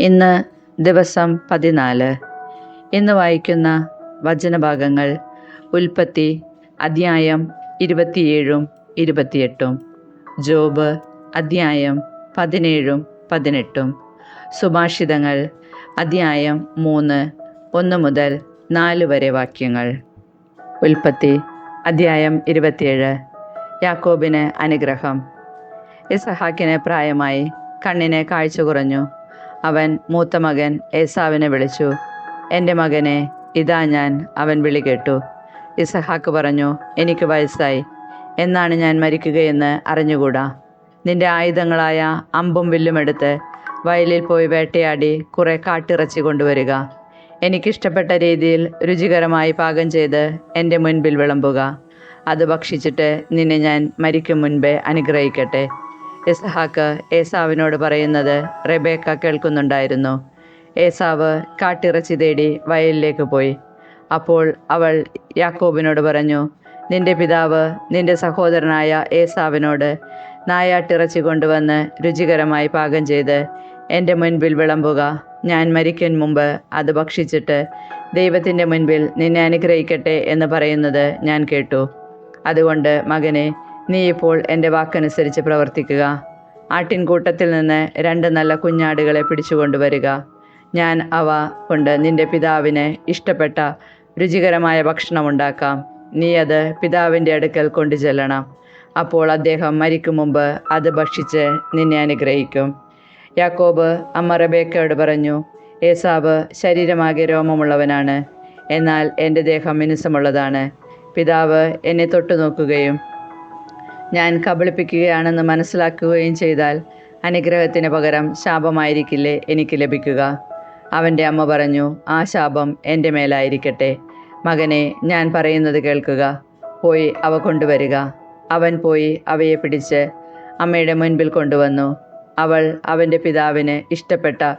ഇന്ന് ദിവസം പതിനാല്. ഇന്ന് വായിക്കുന്ന വചനഭാഗങ്ങൾ ഉൽപ്പത്തി അധ്യായം ഇരുപത്തിയേഴും ഇരുപത്തിയെട്ടും. ജോബ് അധ്യായം പതിനേഴും പതിനെട്ടും. സുഭാഷിതങ്ങൾ അധ്യായം മൂന്ന് ഒന്ന് മുതൽ നാല് വരെ വാക്യങ്ങൾ. ഉൽപ്പത്തി അധ്യായം ഇരുപത്തിയേഴ്. യാക്കോബിന് അനുഗ്രഹം. ഇസഹാക്കിന് പ്രായമായി കണ്ണിന് കാഴ്ച കുറഞ്ഞു. അവൻ മൂത്ത മകൻ ഏസാവിനെ വിളിച്ചു. എന്റെ മകനെ ഇതാ ഞാൻ അവൻ വിളി കേട്ടു. ഇസഹാക്ക് പറഞ്ഞു എനിക്ക് വയസ്സായി. എന്നാണ് ഞാൻ മരിക്കുകയെന്ന് അറിഞ്ഞുകൂടാ? നിന്റെ ആയുധങ്ങളായ അമ്പും വില്ലും എടുത്ത് വയലിൽ പോയി വേട്ടയാടി കുറെ കാട്ടിറച്ചി കൊണ്ടുവരിക. എനിക്കിഷ്ടപ്പെട്ട രീതിയിൽ രുചികരമായി പാകം ചെയ്ത് എന്റെ മുൻപിൽ വിളമ്പുക. അത് ഭക്ഷിച്ചിട്ട് നിന്നെ ഞാൻ മരിക്കും മുൻപേ അനുഗ്രഹിക്കട്ടെ. ഇസഹാക്ക് ഏസാവിനോട് പറയുന്നത് റെബേക്ക കേൾക്കുന്നുണ്ടായിരുന്നു. ഏസാവ് കാട്ടിറച്ചി തേടി വയലിലേക്ക് പോയി. അപ്പോൾ അവൾ യാക്കോബിനോട് പറഞ്ഞു നിന്റെ പിതാവ് നിന്റെ സഹോദരനായ ഏസാവിനോട് നായാട്ടിറച്ചി കൊണ്ടുവന്ന് രുചികരമായി പാകം ചെയ്ത് എന്റെ മുൻപിൽ വിളമ്പുക. ഞാൻ മരിക്കും മുമ്പ് അത് ഭക്ഷിച്ചിട്ട് ദൈവത്തിന്റെ മുൻപിൽ നിന്നെ അനുഗ്രഹിക്കട്ടെ എന്ന് പറയുന്നത് ഞാൻ കേട്ടു. അതുകൊണ്ട് മകനെ നീ ഇപ്പോൾ എന്റെ വാക്കനുസരിച്ച് പ്രവർത്തിക്കുക. ആട്ടിൻകൂട്ടത്തിൽ നിന്ന് രണ്ട് നല്ല കുഞ്ഞാടുകളെ പിടിച്ചുകൊണ്ടുവരിക. ഞാൻ അവ കൊണ്ട് നിന്റെ പിതാവിന് ഇഷ്ടപ്പെട്ട രുചികരമായ ഭക്ഷണം ഉണ്ടാക്കാം. നീ അത് പിതാവിന്റെ അടുക്കൽ കൊണ്ടു ചെല്ലണം അപ്പോൾ അദ്ദേഹം മരിക്കും മുമ്പ് അത് ഭക്ഷിച്ച് നിന്നെ അനുഗ്രഹിക്കും. യാക്കോബ് അമ്മ റബേക്കയോട് പറഞ്ഞു ഏസാബ് ശരീരമാകെ രോമമുള്ളവനാണ്. എന്നാൽ എന്റെ ദേഹം മിനുസമുള്ളതാണ്. പിതാവ് എന്നെ തൊട്ടു നോക്കുകയും ഞാൻ കബളിപ്പിക്കുകയാണെന്ന് മനസ്സിലാക്കുകയും ചെയ്താൽ അനുഗ്രഹത്തിന് പകരം ശാപമായിരിക്കില്ലേ എനിക്ക് ലഭിക്കുക. അവന്റെ അമ്മ പറഞ്ഞു ആ ശാപം എന്റെ മേലായിരിക്കട്ടെ. മകനെ ഞാൻ പറയുന്നത് കേൾക്കുക. പോയി അവ കൊണ്ടുവരിക. അവൻ പോയി അവയെ പിടിച്ച് അമ്മയുടെ മുൻപിൽ കൊണ്ടുവന്നു. അവൾ അവന്റെ പിതാവിന് ഇഷ്ടപ്പെട്ട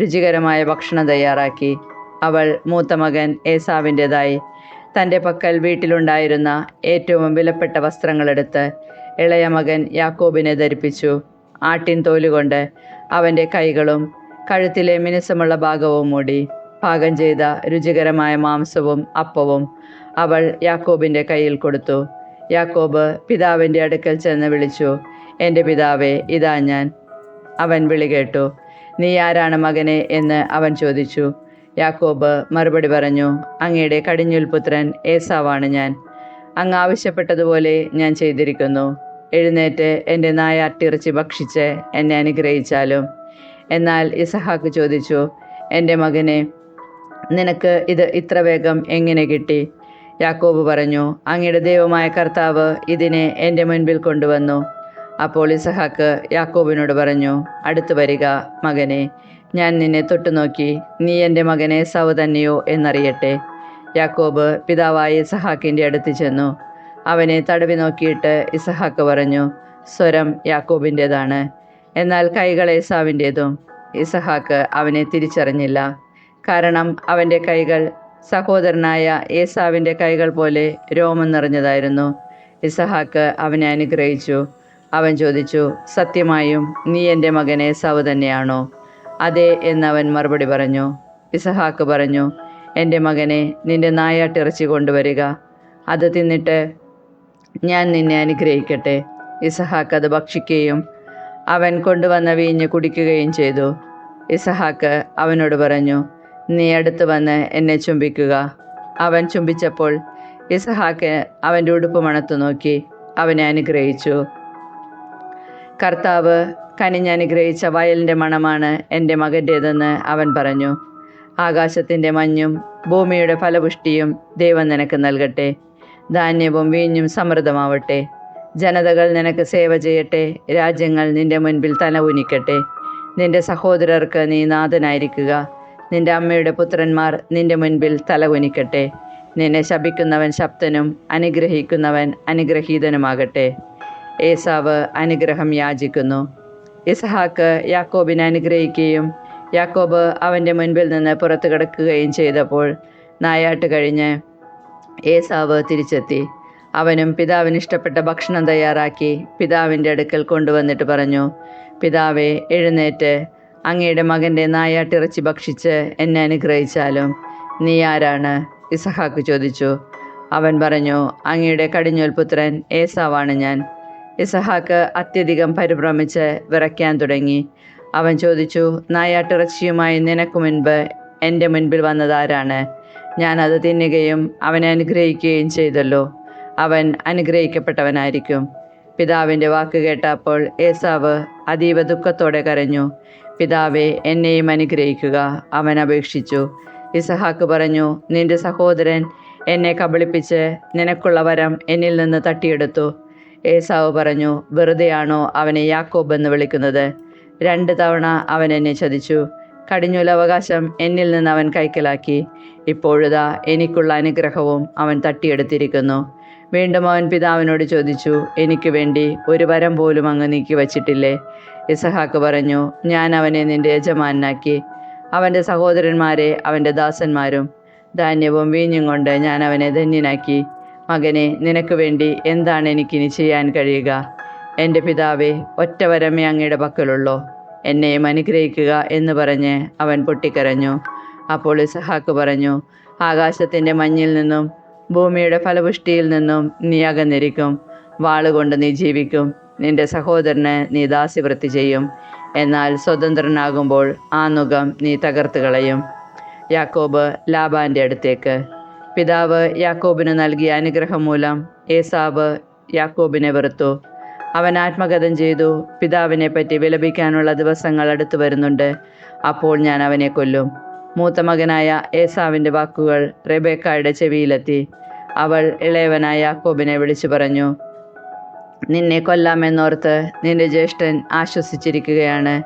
രുചികരമായ ഭക്ഷണം തയ്യാറാക്കി. അവൾ മൂത്ത മകൻ ഏസാവിന്റെതായി തന്റെ പക്കൽ വീട്ടിലുണ്ടായിരുന്ന ഏറ്റവും വിലപ്പെട്ട വസ്ത്രങ്ങളെടുത്ത് ഇളയ മകൻ യാക്കോബിനെ ധരിപ്പിച്ചു. ആട്ടിൻ തോലുകൊണ്ട് അവന്റെ കൈകളും കഴുത്തിലെ മിനുസമുള്ള ഭാഗവും മൂടി. പാകം ചെയ്ത രുചികരമായ മാംസവും അപ്പവും അവൾ യാക്കോബിന്റെ കയ്യിൽ കൊടുത്തു. യാക്കോബ് പിതാവിന്റെ അടുക്കൽ ചെന്ന് വിളിച്ചു എന്റെ പിതാവേ ഇതാ ഞാൻ. അവൻ വിളി കേട്ടു നീ ആരാണ് മകനെ? എന്ന് അവൻ ചോദിച്ചു. യാക്കോബ് മറുപടി പറഞ്ഞു അങ്ങയുടെ കടിഞ്ഞുൽപുത്രൻ ഏസാവാണ് ഞാൻ. അങ്ങ് ആവശ്യപ്പെട്ടതുപോലെ ഞാൻ ചെയ്തിരിക്കുന്നു. എഴുന്നേറ്റ് എന്റെ നായ അട്ടിറച്ചി ഭക്ഷിച്ച് എന്നെ അനുഗ്രഹിച്ചാലും. എന്നാൽ ഇസഹാക്ക് ചോദിച്ചു എന്റെ മകനെ നിനക്ക് ഇത് ഇത്ര വേഗം എങ്ങനെ കിട്ടി? യാക്കോബ് പറഞ്ഞു അങ്ങയുടെ ദൈവമായ കർത്താവ് ഇതിനെ എന്റെ മുൻപിൽ കൊണ്ടുവന്നു. അപ്പോൾ ഇസഹാക്ക് യാക്കോബിനോട് പറഞ്ഞു അടുത്തു വരിക മകനെ. ഞാൻ നിന്നെ തൊട്ടുനോക്കി നീ എന്റെ മകനെ സൗ തന്നെയോ എന്നറിയട്ടെ. യാക്കോബ് പിതാവായ ഇസഹാക്കിന്റെ അടുത്ത് ചെന്നു. അവനെ തടവി നോക്കിയിട്ട് ഇസഹാക്ക് പറഞ്ഞു സ്വരം യാക്കോബിന്റേതാണ് എന്നാൽ കൈകൾ ഏസാവിന്റേതും ഇസഹാക്ക് അവനെ തിരിച്ചറിഞ്ഞില്ല. കാരണം അവന്റെ കൈകൾ സഹോദരനായ ഏസാവിന്റെ കൈകൾ പോലെ രോമം നിറഞ്ഞതായിരുന്നു. ഇസഹാക്ക് അവനെ അനുഗ്രഹിച്ചു. അവൻ ചോദിച്ചു സത്യമായും നീ എന്റെ മകൻ ഏസാവ് തന്നെയാണോ? അതെ എന്നവൻ മറുപടി പറഞ്ഞു. ഇസഹാക്ക് പറഞ്ഞു എന്റെ മകനെ നിന്റെ നായാട്ടിറച്ചി കൊണ്ടുവരിക. അത് തിന്നിട്ട് ഞാൻ നിന്നെ അനുഗ്രഹിക്കട്ടെ. ഇസഹാക്ക് അത് ഭക്ഷിക്കുകയും അവൻ കൊണ്ടുവന്ന വീഞ്ഞ് കുടിക്കുകയും ചെയ്തു. ഇസഹാക്ക് അവനോട് പറഞ്ഞു നീ അടുത്ത് വന്ന് എന്നെ ചുംബിക്കുക. അവൻ ചുംബിച്ചപ്പോൾ ഇസഹാക്ക് അവന്റെ ഉടുപ്പ് മണത്തു നോക്കി അവനെ അനുഗ്രഹിച്ചു. കർത്താവ് കനിഞ്ഞനുഗ്രഹിച്ച വയലിന്റെ മണമാണ് എന്റെ മകന്റേതെന്ന് അവൻ പറഞ്ഞു. ആകാശത്തിന്റെ മഞ്ഞും ഭൂമിയുടെ ഫലപുഷ്ടിയും ദൈവം നിനക്ക് നൽകട്ടെ. ധാന്യവും വീഞ്ഞും സമൃദ്ധമാവട്ടെ. ജനതകൾ നിനക്ക് സേവ ചെയ്യട്ടെ. രാജ്യങ്ങൾ നിന്റെ മുൻപിൽ തല ഉനിക്കട്ടെ നിന്റെ സഹോദരർക്ക് നീ നാഥനായിരിക്കുക. നിന്റെ അമ്മയുടെ പുത്രന്മാർ നിന്റെ മുൻപിൽ തല ഉനിക്കട്ടെ നിന്നെ ശപിക്കുന്നവൻ ശബ്ദനും അനുഗ്രഹിക്കുന്നവൻ അനുഗ്രഹീതനുമാകട്ടെ. ഏസാവ് അനുഗ്രഹം യാചിക്കുന്നു. ഇസഹാക്ക് യാക്കോബിനെ അനുഗ്രഹിക്കുകയും യാക്കോബ് അവന്റെ മുൻപിൽ നിന്ന് പുറത്തു കിടക്കുകയും ചെയ്തപ്പോൾ നായാട്ട് കഴിഞ്ഞ് ഏസാവ് തിരിച്ചെത്തി. അവനും പിതാവിന് ഇഷ്ടപ്പെട്ട ഭക്ഷണം തയ്യാറാക്കി പിതാവിന്റെ അടുക്കൽ കൊണ്ടുവന്നിട്ട് പറഞ്ഞു പിതാവെ എഴുന്നേറ്റ്. അങ്ങയുടെ മകന്റെ നായാട്ടിറച്ചി ഭക്ഷിച്ച് എന്നെ അനുഗ്രഹിച്ചാലും. നീ ആരാണ്? ഇസഹാക്ക് ചോദിച്ചു. അവൻ പറഞ്ഞു അങ്ങയുടെ കടിഞ്ഞോൽ പുത്രൻ ഏസാവാണ് ഞാൻ. ഇസഹാക്ക് അത്യധികം പരിഭ്രമിച്ച് വിറയ്ക്കാൻ തുടങ്ങി. അവൻ ചോദിച്ചു നായാട്ടിറച്ചിയുമായി നിനക്ക് മുൻപ് എന്റെ മുൻപിൽ വന്നതാരാണ്? ഞാൻ അത് തിന്നുകയും അവനെ അനുഗ്രഹിക്കുകയും ചെയ്തല്ലോ. അവൻ അനുഗ്രഹിക്കപ്പെട്ടവനായിരിക്കും. പിതാവിന്റെ വാക്ക് കേട്ടപ്പോൾ ഏസാവ് അതീവ ദുഃഖത്തോടെ കരഞ്ഞു. പിതാവെ എന്നെയും അനുഗ്രഹിക്കുക അവൻ അപേക്ഷിച്ചു. ഇസഹാക്ക് പറഞ്ഞു നിന്റെ സഹോദരൻ എന്നെ കബളിപ്പിച്ച് നിനക്കുള്ള വരം എന്നിൽ നിന്ന് തട്ടിയെടുത്തു. ഏസാവ് പറഞ്ഞു വെറുതെയാണോ അവനെ യാക്കോബ് എന്ന് വിളിക്കുന്നത്? രണ്ട് തവണ അവൻ എന്നെ ചതിച്ചു. കടിഞ്ഞൂലവകാശം എന്നിൽ നിന്ന് അവൻ കൈക്കലാക്കി. ഇപ്പോഴുതാ എനിക്കുള്ള അനുഗ്രഹവും അവൻ തട്ടിയെടുത്തിരിക്കുന്നു. വീണ്ടും അവൻ പിതാവിനോട് ചോദിച്ചു എനിക്ക് വേണ്ടി ഒരു വരം പോലും അങ്ങ് നീക്കി വച്ചിട്ടില്ലേ? ഇസഹാക്ക് പറഞ്ഞു ഞാൻ അവനെ നിന്റെ യജമാനാക്കി അവന്റെ സഹോദരന്മാരെ അവന്റെ ദാസന്മാരും ധാന്യവും വീഞ്ഞും കൊണ്ട് ഞാൻ അവനെ ധന്യനാക്കി. മകനെ നിനക്ക് വേണ്ടി എന്താണ് എനിക്കിനി ചെയ്യാൻ കഴിയുക? എന്റെ പിതാവേ ഒറ്റ വരമേ അങ്ങയുടെ പക്കലുള്ളോ. എന്നെയും അനുഗ്രഹിക്കുക എന്ന് പറഞ്ഞ് അവൻ പൊട്ടിക്കരഞ്ഞു. അപ്പോൾ ഇസഹാക്ക് പറഞ്ഞു ആകാശത്തിന്റെ മഞ്ഞിൽ നിന്നും ഭൂമിയുടെ ഫലപുഷ്ടിയിൽ നിന്നും നീ അകന്നിരിക്കും. വാളുകൊണ്ട് നീ ജീവിക്കും. നിന്റെ സഹോദരന് നീ ദാസ്യവൃത്തി ചെയ്യും. എന്നാൽ സ്വതന്ത്രനാകുമ്പോൾ ആ നുഖം നീ തകർത്ത് കളയും. യാക്കോബ് ലാബാന്റെ അടുത്തേക്ക്. പിതാവ് യാക്കോബിന് നൽകിയ അനുഗ്രഹം മൂലം ഏസാബ് യാക്കോബിനെ വെറുത്തു. അവൻ ആത്മഗതം ചെയ്തു. പിതാവിനെ പറ്റി വിലപിക്കാനുള്ള ദിവസങ്ങൾ അടുത്തു വരുന്നുണ്ട്. അപ്പോൾ ഞാൻ അവനെ കൊല്ലും. മൂത്ത മകനായ ഏസാവിന്റെ വാക്കുകൾ റെബേക്കായുടെ ചെവിയിലെത്തി. അവൾ ഇളയവനായ യാക്കോബിനെ വിളിച്ചു പറഞ്ഞു നിന്നെ കൊല്ലാമെന്നോർത്ത് നിന്റെ ജ്യേഷ്ഠൻ ആശ്വസിച്ചിരിക്കുകയാണ്.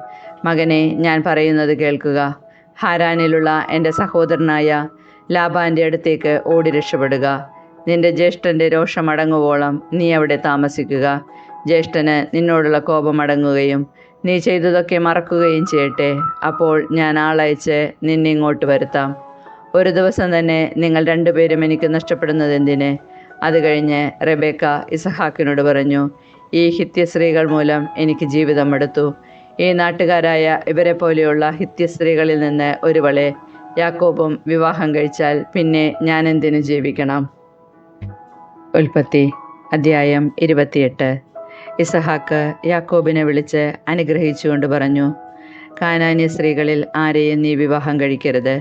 മകനെ ഞാൻ പറയുന്നത് കേൾക്കുക. ഹാരാനിലുള്ള എന്റെ സഹോദരനായ ലാബാന്റെ അടുത്തേക്ക് ഓടി രക്ഷപ്പെടുക. നിന്റെ ജ്യേഷ്ഠന്റെ രോഷമടങ്ങുവോളം നീ അവിടെ താമസിക്കുക. ജ്യേഷ്ഠന് നിന്നോടുള്ള കോപം അടങ്ങുകയും നീ ചെയ്തതൊക്കെ മറക്കുകയും ചെയ്യട്ടെ. അപ്പോൾ ഞാൻ ആളയച്ച് നിന്നെ ഇങ്ങോട്ട് വരുത്താം. ഒരു ദിവസം തന്നെ നിങ്ങൾ രണ്ടുപേരും എനിക്ക് നഷ്ടപ്പെടുന്നത് എന്തിന്? അത് കഴിഞ്ഞ് റെബേക്ക ഇസഹാക്കിനോട് പറഞ്ഞു ഈ ഹിത്യ സ്ത്രീകൾ മൂലം എനിക്ക് ജീവിതം എടുത്തു. ഈ നാട്ടുകാരായ ഇവരെ പോലെയുള്ള ഹിത്യ സ്ത്രീകളിൽ നിന്ന് ഒരുവളെ യാക്കോബും വിവാഹം കഴിച്ചാൽ പിന്നെ ഞാൻ എന്തിനു ജീവിക്കണം? ഉൽപ്പത്തി അധ്യായം ഇരുപത്തിയെട്ട്. ഇസഹാക്ക് യാക്കോബിനെ വിളിച്ച് അനുഗ്രഹിച്ചുകൊണ്ട് പറഞ്ഞു കാനാന്യ സ്ത്രീകളിൽ ആരെയും നീ വിവാഹം കഴിക്കരുത്.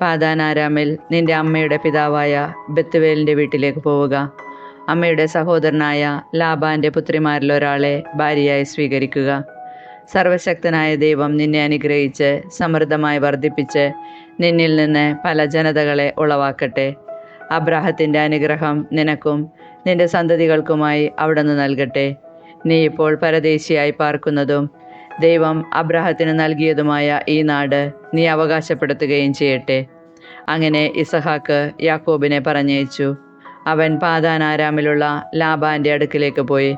പാതാനാരാമിൽ നിന്റെ അമ്മയുടെ പിതാവായ ബത്തുവേലിന്റെ വീട്ടിലേക്ക് പോവുക. അമ്മയുടെ സഹോദരനായ ലാബാന്റെ പുത്രിമാരിൽ ഒരാളെ ഭാര്യയായി സ്വീകരിക്കുക. സർവശക്തനായ ദൈവം നിന്നെ അനുഗ്രഹിച്ച് സമൃദ്ധമായി വർദ്ധിപ്പിച്ച് നിന്നിൽ നിന്ന് പല ജനതകളെ ഉളവാക്കട്ടെ. അബ്രാഹത്തിന്റെ അനുഗ്രഹം നിനക്കും നിന്റെ സന്തതികൾക്കുമായി അവിടുന്ന് നൽകട്ടെ. നീ ഇപ്പോൾ പരദേശിയായി പാർക്കുന്നതും ദൈവം അബ്രഹത്തിന് നൽകിയതുമായ ഈ നാട് നീ അവകാശപ്പെടുത്തുകയും ചെയ്യട്ടെ. അങ്ങനെ ഇസഹാക്ക് യാക്കോബിനെ പറഞ്ഞയച്ചു. അവൻ പാതാനാരാമിലുള്ള ലാബാന്റെ അടുക്കിലേക്ക് പോയി.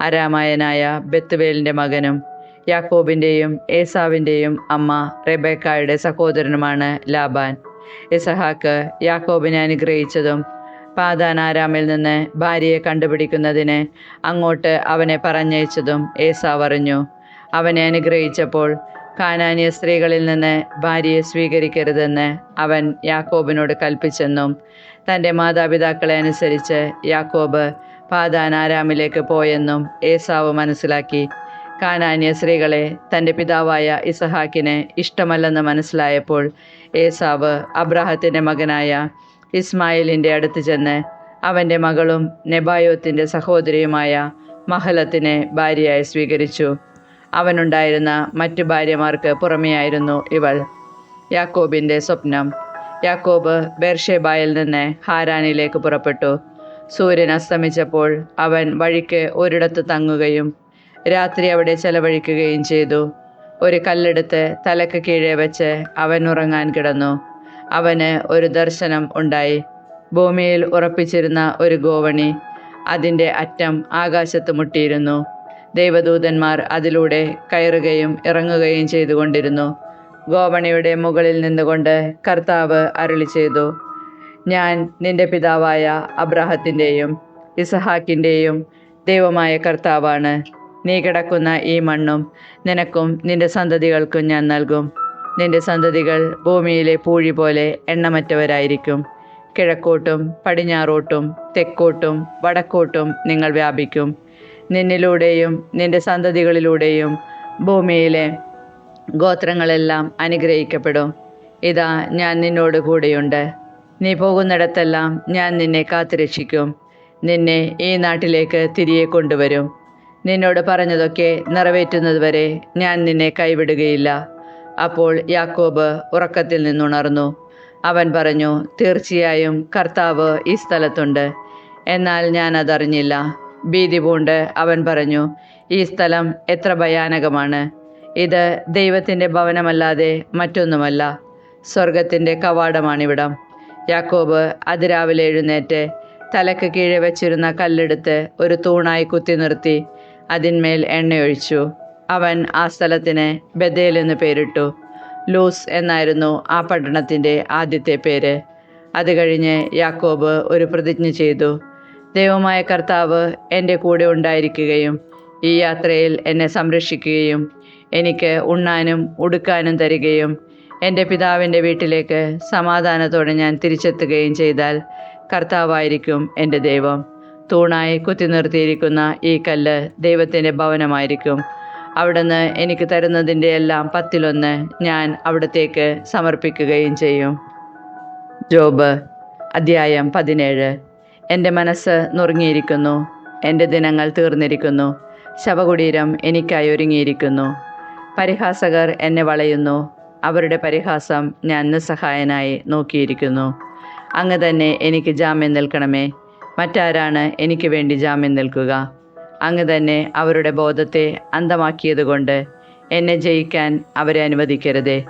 അരാമായനായ ബത്തുവേലിന്റെ മകനും യാക്കോബിന്റെയും ഏസാവിന്റെയും അമ്മ റെബേക്കായുടെ സഹോദരനുമാണ് ലാബാൻ. ഇസഹാക്ക് യാക്കോബിനെ അനുഗ്രഹിച്ചതും പാതാനാരാമിൽ നിന്ന് ഭാര്യയെ കണ്ടുപിടിക്കുന്നതിന് അങ്ങോട്ട് അവനെ പറഞ്ഞയച്ചതും ഏസാവ് അറിഞ്ഞു അവനെ അനുഗ്രഹിച്ചപ്പോൾ കാനാനിയ സ്ത്രീകളിൽ നിന്ന് ഭാര്യയെ സ്വീകരിക്കരുതെന്ന് അവൻ യാക്കോബിനോട് കൽപ്പിച്ചെന്നും തന്റെ മാതാപിതാക്കളെ അനുസരിച്ച് യാക്കോബ് പാതാനാരാമിലേക്ക് പോയെന്നും ഏസാവ് മനസ്സിലാക്കി. കാനാനിയ സ്ത്രീകളെ തന്റെ പിതാവായ ഇസഹാക്കിന് ഇഷ്ടമല്ലെന്ന് മനസ്സിലായപ്പോൾ ഏസാവ് അബ്രാഹത്തിന്റെ മകനായ ഇസ്മായിലിന്റെ അടുത്ത് ചെന്ന് അവന്റെ മകളും നെബായോത്തിന്റെ സഹോദരിയുമായ മഹലത്തിനെ ഭാര്യയായി സ്വീകരിച്ചു. അവനുണ്ടായിരുന്ന മറ്റു ഭാര്യമാർക്ക് പുറമെയായിരുന്നു ഇവൾ. യാക്കോബിന്റെ സ്വപ്നം. യാക്കോബ് ബേർഷേബായിൽ നിന്ന് ഹാരാനിലേക്ക് പുറപ്പെട്ടു. സൂര്യൻ അസ്തമിച്ചപ്പോൾ അവൻ വഴിക്ക് ഒരിടത്ത് തങ്ങുകയും രാത്രി അവിടെ ചെലവഴിക്കുകയും ചെയ്തു. ഒരു കല്ലെടുത്ത് തലക്ക് കീഴെ വെച്ച് അവൻ ഉറങ്ങാൻ കിടന്നു. അവന് ഒരു ദർശനം ഉണ്ടായി. ഭൂമിയിൽ ഉറപ്പിച്ചിരുന്ന ഒരു ഗോവണി അതിന്റെ അറ്റം ആകാശത്ത് മുട്ടിയിരുന്നു. ദൈവദൂതന്മാർ അതിലൂടെ കയറുകയും ഇറങ്ങുകയും ചെയ്തുകൊണ്ടിരുന്നു. ഗോവണിയുടെ മുകളിൽ നിന്നുകൊണ്ട് കർത്താവ് അരുളി ചെയ്തു ഞാൻ നിന്റെ പിതാവായ അബ്രാഹത്തിന്റെയും ഇസഹാക്കിന്റെയും ദൈവമായ കർത്താവാണ്. നീ കിടക്കുന്ന ഈ മണ്ണും നിനക്കും നിന്റെ സന്തതികൾക്കും ഞാൻ നൽകും. നിന്റെ സന്തതികൾ ഭൂമിയിലെ പൂഴി പോലെ എണ്ണമറ്റവരായിരിക്കും. കിഴക്കോട്ടും പടിഞ്ഞാറോട്ടും തെക്കോട്ടും വടക്കോട്ടും നിങ്ങൾ വ്യാപിക്കും. നിന്നിലൂടെയും നിന്റെ സന്തതികളിലൂടെയും ഭൂമിയിലെ ഗോത്രങ്ങളെല്ലാം അനുഗ്രഹിക്കപ്പെടും. ഇതാ ഞാൻ നിന്നോട് കൂടെയുണ്ട്. നീ പോകുന്നിടത്തെല്ലാം ഞാൻ നിന്നെ കാത്തുരക്ഷിക്കും. നിന്നെ ഈ നാട്ടിലേക്ക് തിരികെ കൊണ്ടുവരും. നിന്നോട് പറഞ്ഞതൊക്കെ നിറവേറ്റുന്നതുവരെ ഞാൻ നിന്നെ കൈവിടുകയില്ല. അപ്പോൾ യാക്കോബ് ഉറക്കത്തിൽ നിന്നുണർന്നു. അവൻ പറഞ്ഞു തീർച്ചയായും കർത്താവ് ഈ സ്ഥലത്തുണ്ട്. എന്നാൽ ഞാൻ അതറിഞ്ഞില്ല. ഭീതി പൂണ്ട് അവൻ പറഞ്ഞു ഈ സ്ഥലം എത്ര ഭയാനകമാണ്. ഇത് ദൈവത്തിന്റെ ഭവനമല്ലാതെ മറ്റൊന്നുമല്ല. സ്വർഗത്തിന്റെ കവാടമാണിവിടം. യാക്കോബ് അതിരാവിലെ എഴുന്നേറ്റ് തലക്ക് കീഴെ വെച്ചിരുന്ന കല്ലെടുത്ത് ഒരു തൂണായി കുത്തി നിർത്തി അതിന്മേൽ എണ്ണയൊഴിച്ചു. അവൻ ആ സ്ഥലത്തിന് ബദേൽ എന്ന് പേരിട്ടു. ലൂസ് എന്നായിരുന്നു ആ പട്ടണത്തിന്റെ ആദ്യത്തെ പേര്. അത് കഴിഞ്ഞ് യാക്കോബ് ഒരു പ്രതിജ്ഞ ചെയ്തു. ദൈവമായ കർത്താവ് എന്റെ കൂടെ ഉണ്ടായിരിക്കുകയും ഈ യാത്രയിൽ എന്നെ സംരക്ഷിക്കുകയും എനിക്ക് ഉണ്ണാനും ഉടുക്കാനും തരികയും എന്റെ പിതാവിന്റെ വീട്ടിലേക്ക് സമാധാനത്തോടെ ഞാൻ തിരിച്ചെത്തുകയും ചെയ്താൽ കർത്താവായിരിക്കും എന്റെ ദൈവം. തൂണായി കുത്തി നിർത്തിയിരിക്കുന്ന ഈ കല്ല് ദൈവത്തിന്റെ ഭവനമായിരിക്കും. അവിടുന്ന് എനിക്ക് തരുന്നതിന്റെ എല്ലാം പത്തിലൊന്ന് ഞാൻ അവിടത്തേക്ക് സമർപ്പിക്കുകയും ചെയ്യും. ജോബ് അധ്യായം പതിനേഴ്. എന്റെ മനസ്സ് നുറുങ്ങിയിരിക്കുന്നു. എന്റെ ദിനങ്ങൾ തീർന്നിരിക്കുന്നു. ശവകുടീരം എനിക്കായി ഒരുങ്ങിയിരിക്കുന്നു. പരിഹാസകർ എന്നെ വളയുന്നു. അവരുടെ പരിഹാസം ഞാൻ നിസ്സഹായനായി നോക്കിയിരിക്കുന്നു. അങ്ങ് തന്നെ എനിക്ക് ജാമ്യം നിൽക്കണമേ. മറ്റാരാണ് എനിക്ക് വേണ്ടി ജാമ്യം നിൽക്കുക? അങ്ങ് തന്നെ അവരുടെ ബോധത്തെ അന്തമാക്കിയതുകൊണ്ട് എന്നെ ജയിക്കാൻ അവരെ അനുവദിക്കരുതേ.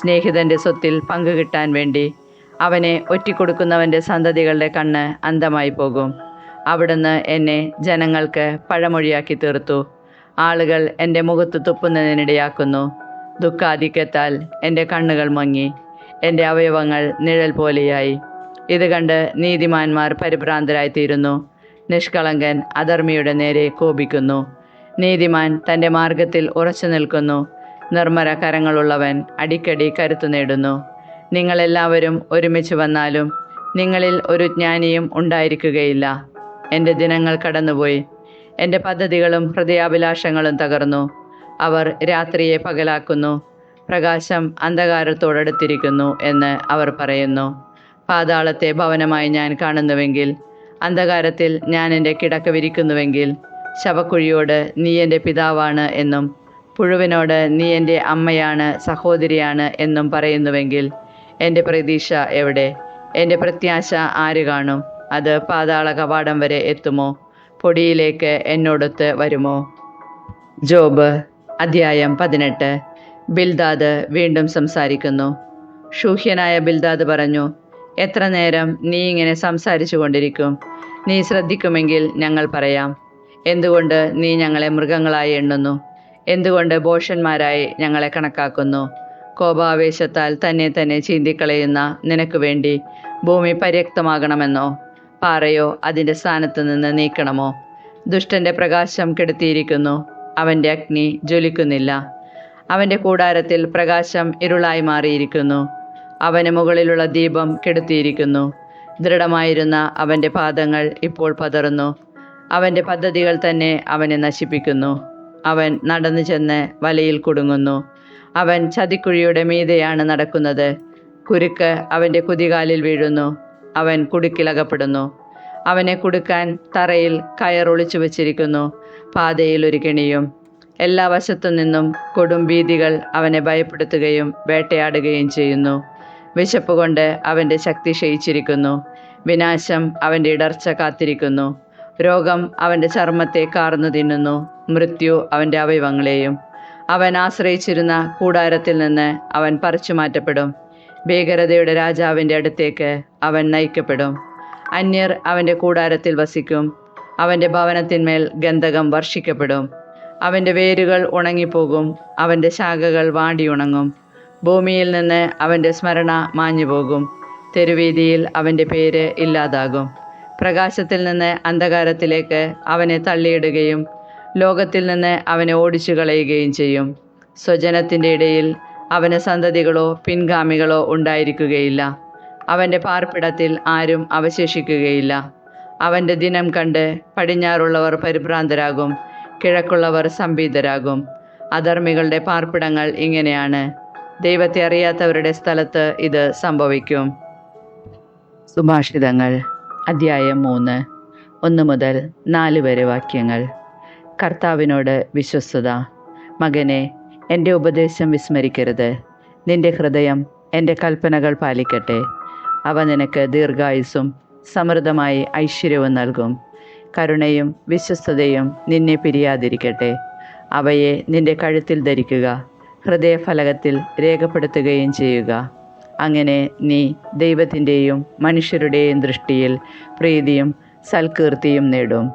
സ്നേഹിതന്റെ സ്വത്തിൽ പങ്കു കിട്ടാൻ വേണ്ടി അവനെ ഒറ്റിക്കൊടുക്കുന്നവന്റെ സന്തതികളുടെ കണ്ണ് അന്തമായി പോകും. അവിടുന്ന് എന്നെ ജനങ്ങൾക്ക് പഴമൊഴിയാക്കി തീർത്തു. ആളുകൾ എന്റെ മുഖത്ത് തുപ്പുന്നതിനിടയാക്കുന്നു. ദുഃഖാധിക്യത്താൽ എന്റെ കണ്ണുകൾ മങ്ങി. എന്റെ അവയവങ്ങൾ നിഴൽ പോലെയായി. ഇത് കണ്ട് നീതിമാന്മാർ പരിഭ്രാന്തരായിത്തീരുന്നു. നിഷ്കളങ്കൻ അധർമ്മിയുടെ നേരെ കോപിക്കുന്നു. നീതിമാൻ തന്റെ മാർഗത്തിൽ ഉറച്ചു നിൽക്കുന്നു. നിർമ്മര കരങ്ങളുള്ളവൻ അടിക്കടി കരുത്തു നേടുന്നു. നിങ്ങളെല്ലാവരും ഒരുമിച്ച് വന്നാലും നിങ്ങളിൽ ഒരു ജ്ഞാനിയും ഉണ്ടായിരിക്കുകയില്ല. എന്റെ ദിനങ്ങൾ കടന്നുപോയി. എന്റെ പദ്ധതികളും ഹൃദയാഭിലാഷങ്ങളും തകർന്നു. അവർ രാത്രിയെ പകലാക്കുന്നു. പ്രകാശം അന്ധകാരത്തോടടുത്തിരിക്കുന്നു എന്ന് അവർ പറയുന്നു. പാതാളത്തെ ഭവനമായി ഞാൻ കാണുന്നുവെങ്കിൽ അന്ധകാരത്തിൽ ഞാൻ എന്റെ കിടക്ക വിരിക്കുന്നുവെങ്കിൽ ശവക്കുഴിയോട് നീ എന്റെ പിതാവാണ് എന്നും പുഴുവിനോട് നീ എന്റെ അമ്മയാണ് സഹോദരിയാണ് എന്നും പറയുന്നുവെങ്കിൽ എന്റെ പ്രതീക്ഷ എവിടെ? എന്റെ പ്രത്യാശ ആര് കാണും? അത് പാതാള കവാടം വരെ എത്തുമോ? പൊടിയിലേക്ക് എന്നോടൊത്ത് വരുമോ? ജോബ് അധ്യായം പതിനെട്ട്. ബിൽദാദ് വീണ്ടും സംസാരിക്കുന്നു. ഷൂഹ്യനായ ബിൽദാദ് പറഞ്ഞു എത്ര നേരം നീ ഇങ്ങനെ സംസാരിച്ചു കൊണ്ടിരിക്കും? നീ ശ്രദ്ധിക്കുമെങ്കിൽ ഞങ്ങൾ പറയാം. എന്തുകൊണ്ട് നീ ഞങ്ങളെ മൃഗങ്ങളായി എണ്ണുന്നു? എന്തുകൊണ്ട് ബോഷന്മാരായി ഞങ്ങളെ കണക്കാക്കുന്നു? കോപാവേശത്താൽ തന്നെ തന്നെ ചീന്തിക്കളയുന്ന നിനക്ക് വേണ്ടി ഭൂമി പര്യക്തമാകണമെന്നോ പാറയോ അതിന്റെ സ്ഥാനത്ത് നിന്ന് നീക്കണമോ? ദുഷ്ടന്റെ പ്രകാശം കെടുത്തിയിരിക്കുന്നു. അവന്റെ അഗ്നി ജ്വലിക്കുന്നില്ല. അവന്റെ കൂടാരത്തിൽ പ്രകാശം ഇരുളായി മാറിയിരിക്കുന്നു. അവന് മുകളിലുള്ള ദീപം കെടുത്തിയിരിക്കുന്നു. ദൃഢമായിരുന്ന അവന്റെ പാദങ്ങൾ ഇപ്പോൾ പതറുന്നു. അവന്റെ പദ്ധതികൾ തന്നെ അവനെ നശിപ്പിക്കുന്നു. അവൻ നടന്നു ചെന്ന് വലയിൽ കുടുങ്ങുന്നു. അവൻ ചതിക്കുഴിയുടെ മീതെയാണ് നടക്കുന്നത്. കുരുക്ക് അവന്റെ കുതികാലിൽ വീഴുന്നു. അവൻ കുടുക്കിലകപ്പെടുന്നു അവനെ കുടുക്കാൻ തറയിൽ കയറൊളിച്ചു വച്ചിരിക്കുന്നു. പാതയിൽ ഒരു കെണിയും എല്ലാ വശത്തു നിന്നും കൊടും ഭീതികൾ അവനെ ഭയപ്പെടുത്തുകയും വേട്ടയാടുകയും ചെയ്യുന്നു. വിശപ്പ് കൊണ്ട് അവന്റെ ശക്തി ക്ഷയിച്ചിരിക്കുന്നു. വിനാശം അവന്റെ ഇടർച്ച കാത്തിരിക്കുന്നു. രോഗം അവന്റെ ചർമ്മത്തെ കാർന്നു തിന്നുന്നു. മൃത്യു അവന്റെ അവയവങ്ങളെയും. അവൻ ആശ്രയിച്ചിരുന്ന കൂടാരത്തിൽ നിന്ന് അവൻ പറിച്ചു മാറ്റപ്പെടും. ഭീകരതയുടെ രാജാവിന്റെ അടുത്തേക്ക് അവൻ നയിക്കപ്പെടും. അന്യർ അവന്റെ കൂടാരത്തിൽ വസിക്കും. അവന്റെ ഭവനത്തിന്മേൽ ഗന്ധകം വർഷിക്കപ്പെടും. അവന്റെ വേരുകൾ ഉണങ്ങിപ്പോകും. അവന്റെ ശാഖകൾ വാടിയുണങ്ങും ഭൂമിയിൽ നിന്ന് അവന്റെ സ്മരണ മാഞ്ഞുപോകും. തെരുവീതിയിൽ അവന്റെ പേര് ഇല്ലാതാകും. പ്രകാശത്തിൽ നിന്ന് അന്ധകാരത്തിലേക്ക് അവനെ തള്ളിയിടുകയും ലോകത്തിൽ നിന്ന് അവനെ ഓടിച്ചു കളയുകയും ചെയ്യും. സ്വജനത്തിന്റെ ഇടയിൽ അവന് സന്തതികളോ പിൻഗാമികളോ ഉണ്ടായിരിക്കുകയില്ല. അവന്റെ പാർപ്പിടത്തിൽ ആരും അവശേഷിക്കുകയില്ല. അവന്റെ ദിനം കണ്ട് പടിഞ്ഞാറുള്ളവർ പരിഭ്രാന്തരാകും കിഴക്കുള്ളവർ സംഭീതരാകും. അധർമ്മികളുടെ പാർപ്പിടങ്ങൾ ഇങ്ങനെയാണ്. ദൈവത്തെ അറിയാത്തവരുടെ സ്ഥലത്ത് ഇത് സംഭവിക്കും. സുഭാഷിതങ്ങൾ അധ്യായം മൂന്ന് ഒന്ന് മുതൽ നാല് വരെ വാക്യങ്ങൾ. കർത്താവിനോട് വിശ്വസ്തത മകനെ എന്റെ ഉപദേശം വിസ്മരിക്കരുത്. നിന്റെ ഹൃദയം എന്റെ കൽപ്പനകൾ പാലിക്കട്ടെ. അവ നിനക്ക് ദീർഘായുസ്സും സമൃദ്ധമായി ഐശ്വര്യവും നൽകും. കരുണയും വിശ്വസ്തതയും നിന്നെ പിരിയാതിരിക്കട്ടെ. അവയെ നിന്റെ കഴുത്തിൽ ധരിക്കുക. ഹൃദയഫലകത്തിൽ രേഖപ്പെടുത്തുകയും ചെയ്യുക. അങ്ങനെ നീ ദൈവത്തിന്റെയും മനുഷ്യരുടെയും ദൃഷ്ടിയിൽ പ്രീതിയും സൽകീർത്തിയും നേടും.